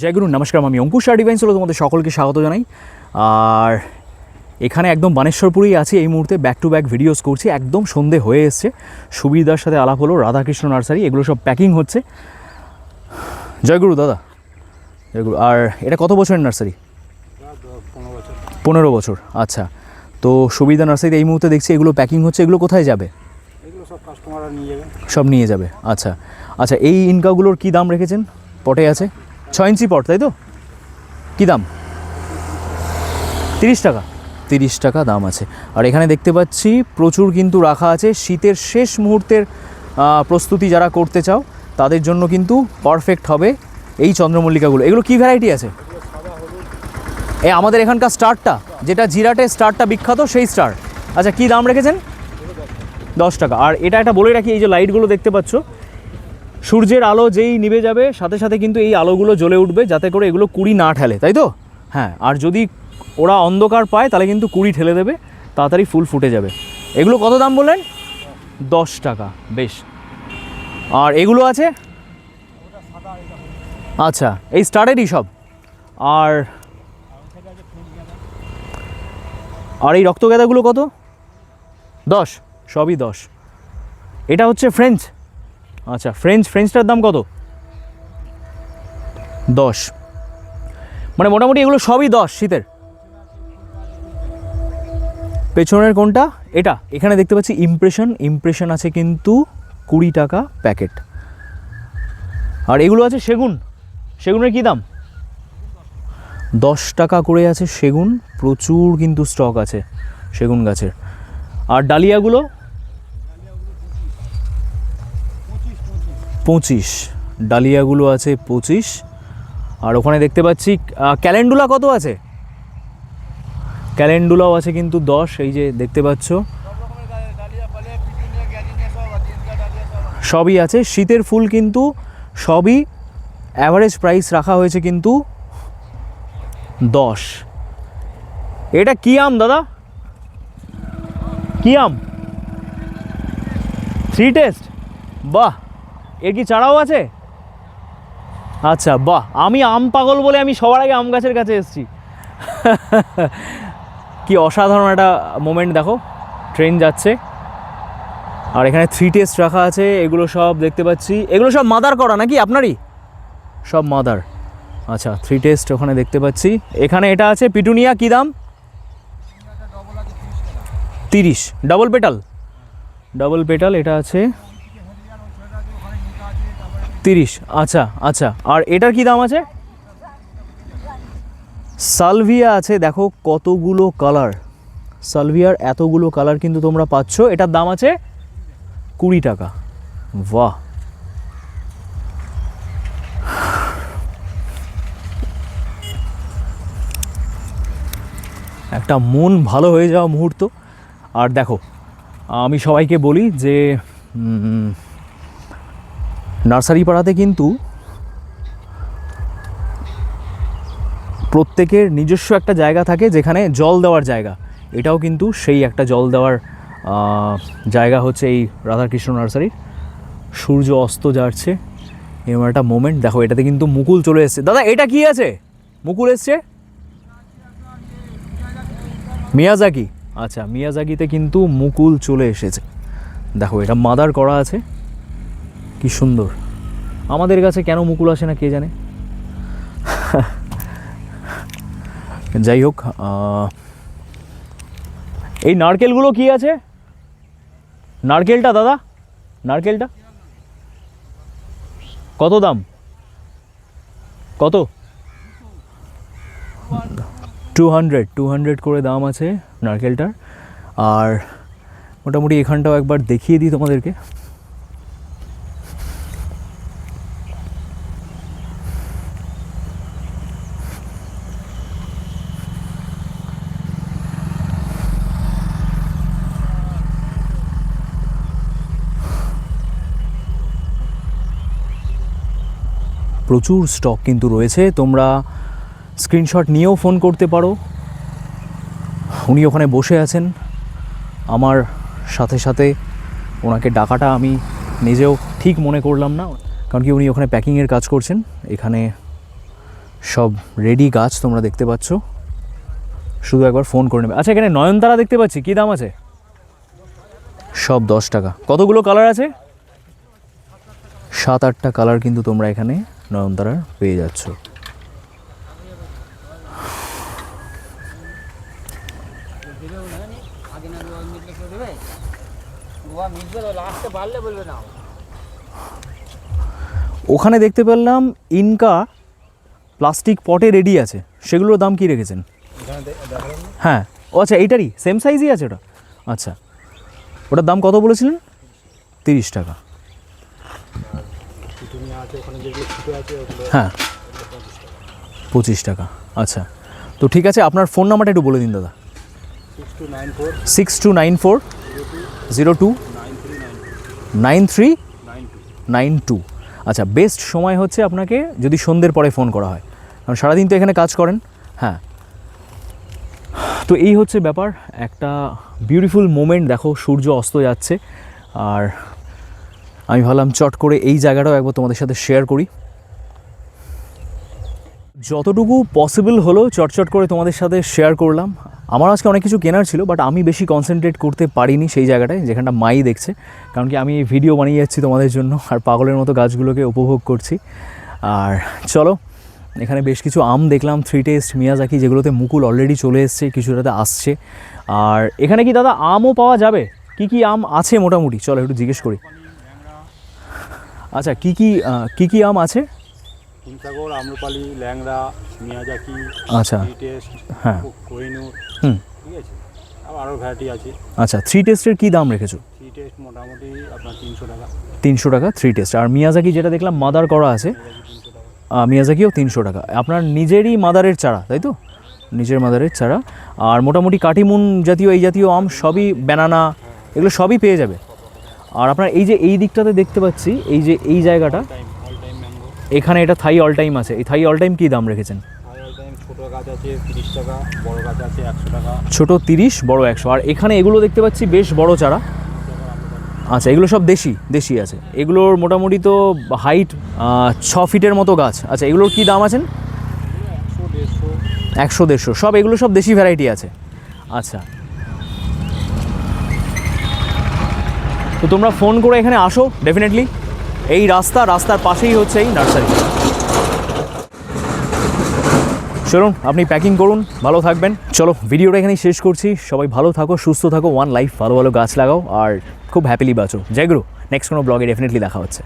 জয় গুরু, নমস্কার, আমি অঙ্কুশ আর ডিভাইন্স হলো তোমাদের সকলকে স্বাগত জানাই। আর এখানে একদম বানেশ্বরপুরেই আছি, এই মুহূর্তে ব্যাক টু ব্যাক ভিডিওস করছি, একদম সন্ধে হয়ে এসছে। সুবিধার সাথে আলাপ হলো, রাধাকৃষ্ণ নার্সারি, এগুলো সব প্যাকিং হচ্ছে। জয় গুরু, দাদা। জয় গুরু, আর এটা কত বছরের নার্সারি? পনেরো বছর আচ্ছা। তো সুবিধা নার্সারিতে এই মুহূর্তে দেখছি এগুলো প্যাকিং হচ্ছে, এগুলো কোথায় যাবে? সব নিয়ে যাবে আচ্ছা। আচ্ছা এই ইনকাগুলোর কী দাম রেখেছেন? পটে আছে? ছ ইঞ্চি পট, তাই তো? কী দাম? তিরিশ টাকা। তিরিশ টাকা দাম আছে। আর এখানে দেখতে পাচ্ছি, প্রচুর কিন্তু রাখা আছে। শীতের শেষ মুহূর্তের প্রস্তুতি যারা করতে চাও, তাদের জন্য কিন্তু পারফেক্ট হবে এই চন্দ্রমল্লিকাগুলো। এগুলো কী ভ্যারাইটি আছে? এ, আমাদের এখানকার স্টারটা, যেটা জিরাটে স্টারটা বিখ্যাত, সেই স্টার। আচ্ছা কী দাম রেখেছেন? দশ টাকা। আর এটা একটা বলে রাখি, এই যে লাইটগুলো দেখতে পাচ্ছ সূর্যের আলো যেই নিভে যাবে, সাথে সাথে কিন্তু এই আলোগুলো জ্বলে উঠবে, যাতে করে এগুলো কুড়ি না ঠেলে, তাই তো? হ্যাঁ আর যদি ওরা অন্ধকার পায়, তাহলে কিন্তু কুড়ি ঠেলে দেবে, তাড়াতাড়ি ফুল ফুটে যাবে। এগুলো কত দাম বললেন? দশ টাকা, বেশ। আর এগুলো আছে? আচ্ছা এই স্টারেরই সব। আর আর এই রক্তগেঁদাগুলো কত? দশ, সবই দশ। এটা হচ্ছে ফ্রেঞ্চ। আচ্ছা ফ্রেঞ্চ ফ্রেঞ্চটার দাম কত? দশ। মানে মোটামুটি এগুলো সবই দশ শীতের। পেছনের কোনটা? এটা। এখানে দেখতে পাচ্ছি ইমপ্রেশন ইমপ্রেশন আছে কিন্তু কুড়ি টাকা প্যাকেট। আর এগুলো আছে সেগুন। সেগুনের কী দাম? দশ টাকা করে আছে সেগুন। প্রচুর কিন্তু স্টক আছে সেগুন গাছের। আর ডালিয়াগুলো? পঁচিশ, ডালিয়াগুলো আছে পঁচিশ। আর ওখানে দেখতে পাচ্ছি ক্যালেন্ডুলা কত আছে? ক্যালেন্ডুলাও আছে কিন্তু দশ, এই যে দেখতে পাচ্ছ। সবই আছে, শীতের ফুল কিন্তু সবই অ্যাভারেজ প্রাইস রাখা হয়েছে কিন্তু দশ। এটা কি আম, দাদা? কি আম? থ্রি টেস্ট বাহ! এর কি চারাও আছে? আচ্ছা বাহ, আমি আম পাগল বলে আমি সবার আগে আম গাছের কাছে এসেছি। কি অসাধারণ একটা মোমেন্ট দেখো ট্রেন যাচ্ছে। আর এখানে থ্রি টেস্ট রাখা আছে, এগুলো সব দেখতে পাচ্ছি। এগুলো সব মাদার করা নাকি আপনারই? সব মাদার আচ্ছা থ্রি টেস্ট ওখানে দেখতে পাচ্ছি। এখানে এটা আছে, পিটুনিয়া, কী দাম? তিরিশ। ডবল পেটাল ডবল পেটাল এটা আছে। তিরিশ আচ্ছা আচ্ছা। আর এটার কি দাম আছে? সালভিয়া আছে, দেখো কতগুলো কালার। সালভিয়ার এতগুলো কালার কিন্তু তোমরা পাচ্ছ। এটার দাম আছে কুড়ি টাকা। বাহ। একটা মন ভালো হয়ে যাওয়া মুহূর্ত। আর দেখো, আমি সবাইকে বলি যে নার্সারি পাড়াতে কিন্তু প্রত্যেকের নিজস্ব একটা জায়গা থাকে যেখানে জল দেওয়ার জায়গা। এটাও কিন্তু সেই একটা জল দেওয়ার জায়গা হচ্ছে এই রাধাকৃষ্ণ নার্সারির। সূর্য অস্ত যাচ্ছে। এরকম একটা মোমেন্ট দেখো এটাতে কিন্তু মুকুল চলে এসছে। দাদা, এটা কি আছে? মুকুল এসছে? মিয়াজাকি। আচ্ছা মিয়াজাকিতে কিন্তু মুকুল চলে এসেছে। দেখো, এটা মাদার করা আছে। কি সুন্দর। আমাদের কাছে কেন মুকুল আসে না কে জানে? যাই হোক এই নারকেলগুলো কি আছে? নারকেলটা দাদা? নারকেলটা? কত দাম? কত? টু হান্ড্রেড টু হান্ড্রেড করে দাম আছে নারকেলটার। আর মোটামুটি এখানটাও একবার দেখিয়ে দিই তোমাদেরকে। প্রচুর স্টক কিন্তু রয়েছে। তোমরা স্ক্রিনশট নিয়েও ফোন করতে পারো। উনি ওখানে বসে আছেন। আমার সাথে সাথে ওনাকে ডাকাটা আমি নিজেও ঠিক মনে করলাম না, কারণ কি উনি ওখানে প্যাকিংয়ের কাজ করছেন। এখানে সব রেডি গাছ তোমরা দেখতে পাচ্ছ। শুধু একবার ফোন করে নেবে। আচ্ছা এখানে নয়নতারা দেখতে পাচ্ছি। কী দাম আছে? সব দশ টাকা। কতগুলো কালার আছে? সাত আটটা কালার কিন্তু তোমরা এখানে নয়নতারার পেয়ে যাচ্ছ। ওখানে দেখতে পেলাম ইনকা প্লাস্টিক পটে রেডি আছে। সেগুলোর দাম কি রেখেছেন? হ্যাঁ। ও আচ্ছা এইটারই? সেম সাইজই আছে ওটা? আচ্ছা। ওটার দাম কত বলেছিলেন? তিরিশ টাকা। হ্যাঁ। পঁচিশ টাকা। আচ্ছা। তো ঠিক আছে, আপনার ফোন নাম্বারটা একটু বলে দিন, দাদা। Six two nine four zero two nine three nine two আচ্ছা বেস্ট সময় হচ্ছে আপনাকে যদি সন্ধ্যের পরে ফোন করা হয়। কারণ সারাদিন তো এখানে কাজ করেন। হ্যাঁ। তো এই হচ্ছে ব্যাপার। একটা বিউটিফুল মোমেন্ট দেখো, সূর্য অস্ত যাচ্ছে। আর আমি ভাবলাম চট করে এই জায়গাটাও একবার তোমাদের সাথে শেয়ার করি। যতটুকু পসিবল হলো চটচট করে তোমাদের সাথে শেয়ার করলাম। আমার আজকে অনেক কিছু কেনার ছিল বাট আমি বেশি কনসেন্ট্রেট করতে পারিনি সেই জায়গাটায়, যেখানটা মাই দেখছে। কারণ কি আমি ভিডিও বানিয়ে যাচ্ছি তোমাদের জন্য, আর পাগলের মতো গাছগুলোকে উপভোগ করছি। আর চলো, এখানে বেশ কিছু আম দেখলাম থ্রি টেস্ট মিয়াজাকি যেগুলোতে মুকুল অলরেডি চলে এসছে, কিছুটাতে আসছে। আর এখানে কি দাদা আমও পাওয়া যাবে? কি কি আম আছে মোটামুটি? চলো একটু জিজ্ঞেস করি। আচ্ছা কি কি কি কি আম আছে? হিমসাগর আম্রপালি ল্যাংড়া মিয়াজাকি আচ্ছা। টেস্ট হ্যাঁ। কোহিনুর হুম। ঠিক আছে? আরও ভ্যারাইটি আছে। আচ্ছা থ্রি টেস্টের কী দাম রেখেছো? থ্রি টেস্ট মোটামুটি আপনার তিনশো টাকা। তিনশো টাকা থ্রি টেস্ট আর মিয়াজাকি যেটা দেখলাম মাদার করা আছে। মিয়াজাকিও তিনশো টাকা। আপনার নিজেরই মাদারের চারা তাই তো? নিজের মাদারের চারা। আর মোটামুটি কাটিমুন জাতীয় এই জাতীয় আম সবই ব্যানানা এগুলো সবই পেয়ে যাবে। আর আপনার এই যে এই দিকটাতে দেখতে পাচ্ছি এই যে এই জায়গাটা টাইম অল টাইম ম্যাঙ্গো এখানে এটা থাই অল টাইম আছে। এই থাই অল টাইম কী দাম রেখেছেন? ছোটো তিরিশ বড় একশো টাকা। ছোট তিরিশ বড় একশো। আর এখানে এগুলো দেখতে পাচ্ছি বেশ বড় চারা। আচ্ছা এগুলো সব দেশি দেশি আছে। এগুলোর মোটামুটি তো হাইট ছ ফিটের মতো গাছ। আচ্ছা এগুলোর কী দাম আছেন? একশো দেড়শো। সব এগুলো সব দেশি ভ্যারাইটি আছে। আচ্ছা। তো তোমরা ফোন করে এখানে আসো ডেফিনেটলি এই রাস্তা, রাস্তার পাশেই হচ্ছে এই নার্সারি। চলুন, আপনি প্যাকিং করুন, ভালো থাকবেন। চলো, ভিডিওটা এখানেই শেষ করছি। সবাই ভালো থাকো, সুস্থ থাকো ওয়ান লাইফ ভালো ভালো গাছ লাগাও, আর খুব হ্যাপিলি বাঁচো। জেগ্রো নেক্সট কোনো ব্লগে ডেফিনেটলি দেখা হচ্ছে।